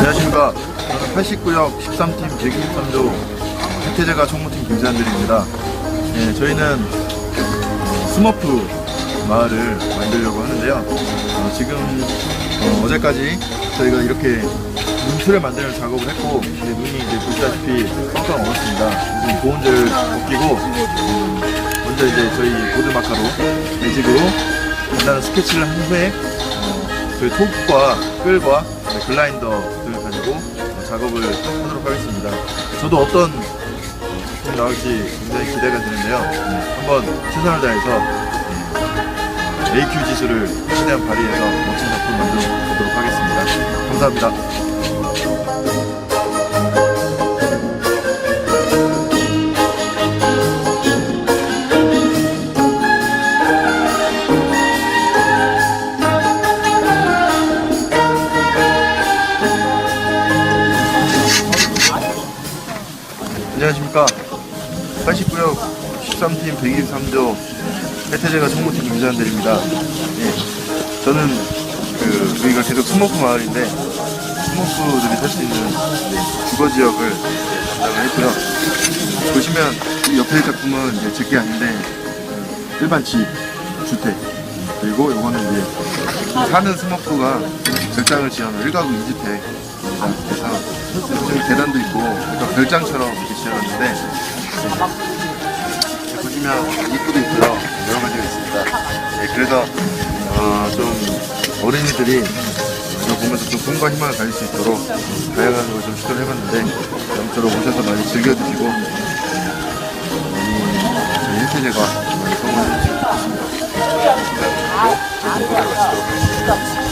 안녕하십니까. 저는 89역 13팀 123조 혜태제가 총무팀 김세한들입니다. 예, 저희는 스머프 마을을 만들려고 하는데요. 어, 지금 어, 어제까지 저희가 이렇게 눈틀을 만드는 작업을 했고 이제 눈이 이제 보시다시피 뻥뻥 얼었습니다. 지금 보온재를 벗기고 먼저 이제 저희 보드마카로 매직으로 간단한 스케치를 한 후에 어, 저희 톱과 끌과 글라인더를 가지고 어, 작업을 하도록 하겠습니다. 저도 어떤 작품이 나올지 굉장히 기대가 되는데요. 네, 한번 최선을 다해서 네, AQ 지수를 최대한 발휘해서 멋진 작품 만들어 보도록 하겠습니다. 감사합니다. 안녕하십니까. 89역 13팀 123조 혜태제가 총무팀 김재환들입니다. 예. 저는 그 여기가 계속 스모프 마을인데 스모프들이 살 수 있는 네, 주거 지역을 담당을 했고요. 보시면 이 옆에 작품은 이제 제게 아닌데 그 일반 집 주택 그리고 이거는 이제 사는 스모프가 별장을 지어놓은 1가구 2주택 입니다. 그래서 저기 계단도 있고 약간 별장처럼 이렇게 지어놨는데 네. 보시면 입구도 있고요 여러 가지가 있습니다. 네, 그래서 어, 좀 어린이들이 보면서 좀 꿈과 희망을 가질 수 있도록 다양한 걸 좀 시도를 해봤는데 아무쪼록 오셔서 많이 즐겨주시고 많이 저희 혜태제가 많이 성공해 주시면 좋겠습니다. 하겠습니다.